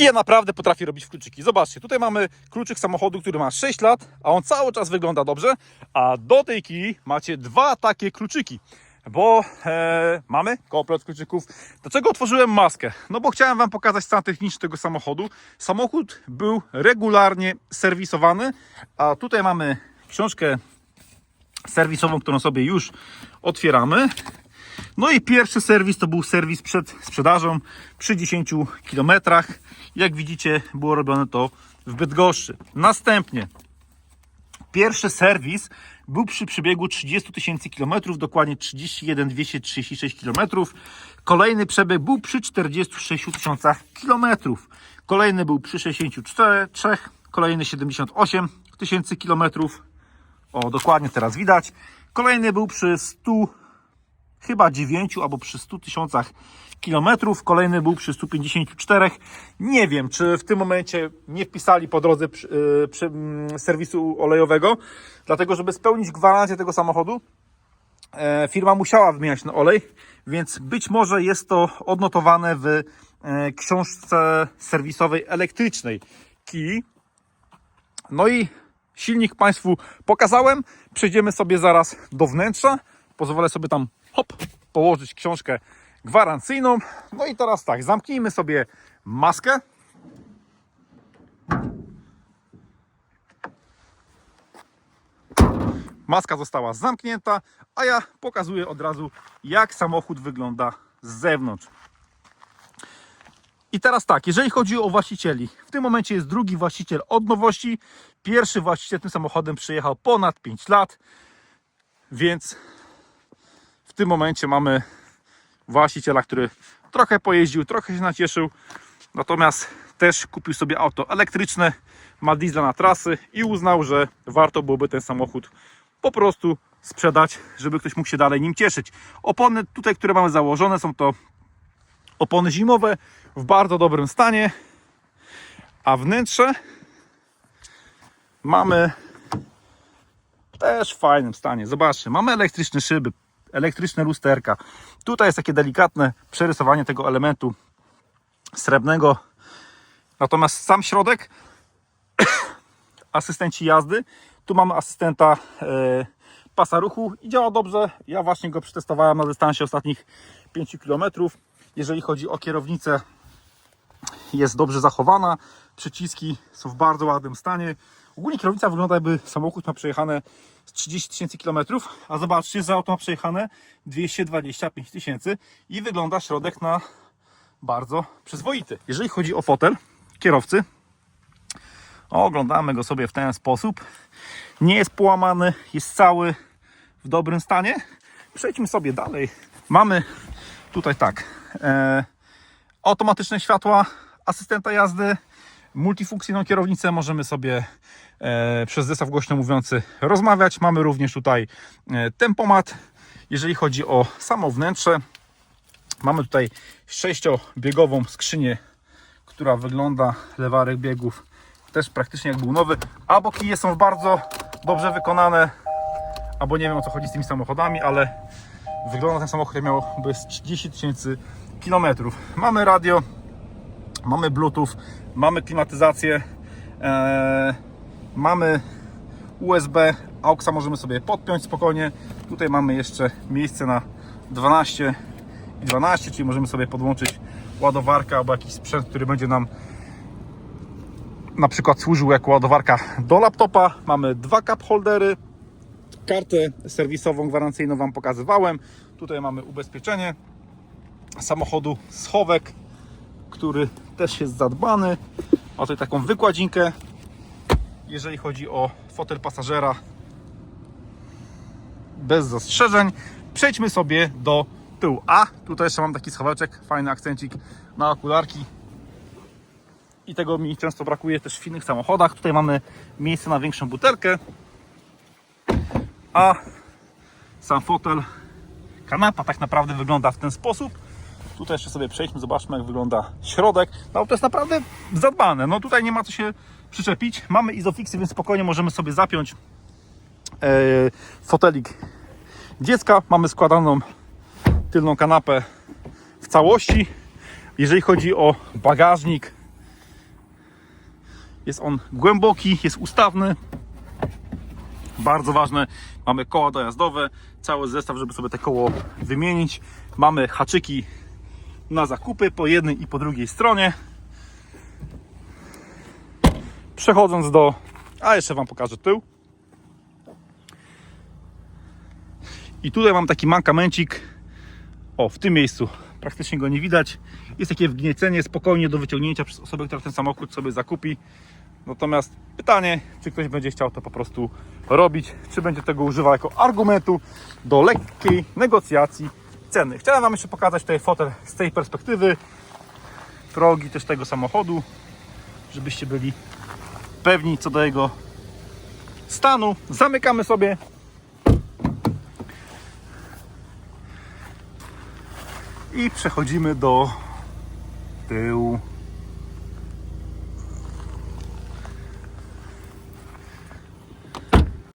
Kia naprawdę potrafi robić kluczyki. Zobaczcie, tutaj mamy kluczyk samochodu, który ma 6 lat, a on cały czas wygląda dobrze, a do tej Kii macie dwa takie kluczyki. Bo e, mamy komplet kluczyków. Dlaczego otworzyłem maskę? No bo chciałem Wam pokazać stan techniczny tego samochodu. Samochód był regularnie serwisowany, a tutaj mamy książkę serwisową, którą sobie już otwieramy. No i pierwszy serwis to był serwis przed sprzedażą przy 10 km. Jak widzicie, było robione to w Bydgoszczy. Następnie pierwszy serwis był przy przebiegu 30 tysięcy kilometrów, dokładnie 31 236 km. Kolejny przebieg był przy 46 tysiącach kilometrów. Kolejny był przy 63, kolejny 78 tysięcy kilometrów. O, dokładnie teraz widać. Kolejny był przy 100 chyba 9 albo przy 100 tysiącach kilometrów. Kolejny był przy 154. Nie wiem, czy w tym momencie nie wpisali po drodze przy, yy, przy, mm, serwisu olejowego, dlatego żeby spełnić gwarancję tego samochodu, e, firma musiała wymieniać ten olej, więc być może jest to odnotowane w e, książce serwisowej elektrycznej Kii. No i silnik Państwu pokazałem. Przejdziemy sobie zaraz do wnętrza. Pozwolę sobie tam hop, położyć książkę gwarancyjną. No i teraz tak, zamknijmy sobie maskę. Maska została zamknięta, a ja pokazuję od razu, jak samochód wygląda z zewnątrz. I teraz tak, jeżeli chodzi o właścicieli, w tym momencie jest drugi właściciel od nowości. Pierwszy właściciel tym samochodem przyjechał ponad 5 lat, więc w tym momencie mamy właściciela, który trochę pojeździł, trochę się nacieszył, natomiast też kupił sobie auto elektryczne, ma diesla na trasy i uznał, że warto byłoby ten samochód po prostu sprzedać, żeby ktoś mógł się dalej nim cieszyć. Opony tutaj, które mamy założone, są to opony zimowe w bardzo dobrym stanie, a wnętrze mamy też w fajnym stanie. Zobaczcie, mamy elektryczne szyby, elektryczne lusterka. Tutaj jest takie delikatne przerysowanie tego elementu srebrnego. Natomiast sam środek, asystenci jazdy, tu mamy asystenta e, pasa ruchu i działa dobrze. Ja właśnie go przetestowałem na dystansie ostatnich 5 km. Jeżeli chodzi o kierownicę, jest dobrze zachowana. Przyciski są w bardzo ładnym stanie. Ogólnie kierownica wygląda jakby samochód ma przejechane z 30 tysięcy kilometrów, a zobaczcie, za auto ma przejechane 225 tysięcy i wygląda środek na bardzo przyzwoity. Jeżeli chodzi o fotel kierowcy, oglądamy go sobie w ten sposób. Nie jest połamany, jest cały w dobrym stanie. Przejdźmy sobie dalej. Mamy tutaj tak, e, automatyczne światła asystenta jazdy, multifunkcyjną kierownicę, możemy sobie e, przez zestaw głośno mówiący rozmawiać. Mamy również tutaj e, tempomat. Jeżeli chodzi o samo wnętrze, mamy tutaj sześciobiegową skrzynię, która wygląda lewarek biegów też praktycznie jak był nowy, a boki są bardzo dobrze wykonane, albo nie wiem o co chodzi z tymi samochodami, ale wygląda ten samochód miałby z 30 tysięcy kilometrów. Mamy radio, mamy bluetooth, mamy klimatyzację, e, mamy USB, AUXa możemy sobie podpiąć spokojnie. Tutaj mamy jeszcze miejsce na 12 i 12, czyli możemy sobie podłączyć ładowarkę albo jakiś sprzęt, który będzie nam na przykład służył jako ładowarka do laptopa. Mamy dwa cup holdery, kartę serwisową gwarancyjną Wam pokazywałem. Tutaj mamy ubezpieczenie samochodu, schowek, który też jest zadbany. Ma tutaj taką wykładzinkę. Jeżeli chodzi o fotel pasażera, bez zastrzeżeń. Przejdźmy sobie do tyłu. A, tutaj jeszcze mam taki schoweczek, fajny akcencik na okularki. I tego mi często brakuje też w innych samochodach. Tutaj mamy miejsce na większą butelkę. A sam fotel, kanapa tak naprawdę wygląda w ten sposób. Tutaj jeszcze sobie przejdźmy, zobaczmy jak wygląda środek. No to jest naprawdę zadbane. No tutaj nie ma co się przyczepić. Mamy izofixy, więc spokojnie możemy sobie zapiąć e, fotelik dziecka. Mamy składaną tylną kanapę w całości. Jeżeli chodzi o bagażnik, Jest on głęboki, jest ustawny. Bardzo ważne, mamy koła dojazdowe, cały zestaw, żeby sobie te koło wymienić. Mamy haczyki na zakupy po jednej i po drugiej stronie. Przechodząc do. A jeszcze Wam pokażę tył. I tutaj mam taki mankamencik. O, w tym miejscu praktycznie go nie widać. Jest takie wgniecenie spokojnie do wyciągnięcia przez osobę, która ten samochód sobie zakupi. Natomiast pytanie, czy ktoś będzie chciał to po prostu robić, czy będzie tego używał jako argumentu do lekkiej negocjacji ceny. Chciałem Wam jeszcze pokazać tutaj fotel z tej perspektywy, progi też tego samochodu, żebyście byli pewni co do jego stanu. Zamykamy sobie. I przechodzimy do tyłu.